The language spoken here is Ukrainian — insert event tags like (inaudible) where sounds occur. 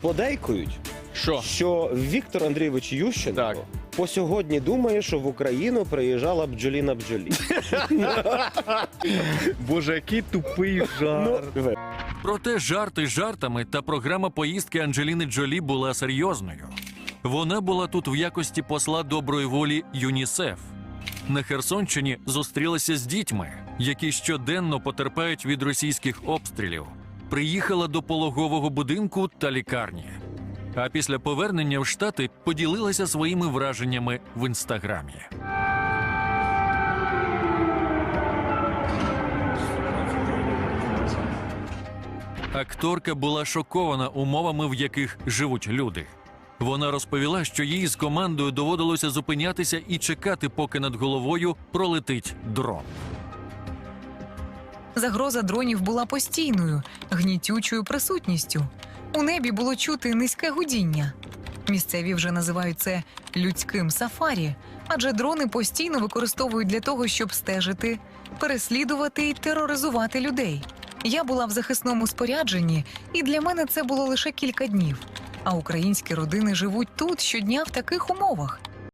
подейкують, Що? що Віктор Андрійович Ющенко Так. по сьогодні думає, що в Україну приїжджала бджоліна бджолі. (laughs) Боже, який тупий Ну, жарт. Проте жарти жартами та програма поїздки Анджеліни Джолі була серйозною. Вона була тут в якості посла доброї волі ЮНІСЕФ. На Херсонщині зустрілася з дітьми, які щоденно потерпають від російських обстрілів. Приїхала до пологового будинку та лікарні. А після повернення в Штати поділилася своїми враженнями в інстаграмі. Акторка була шокована умовами, в яких живуть люди. Вона розповіла, що їй з командою доводилося зупинятися і чекати, поки над головою пролетить дрон. Загроза дронів була постійною, гнітючою присутністю. У небі було чути низьке гудіння. Місцеві вже називають це людським сафарі, адже дрони постійно використовують для того, щоб стежити, переслідувати і тероризувати людей. Я була в захисному спорядженні, і для мене це було лише кілька днів. А українські родини живуть тут щодня в таких умовах.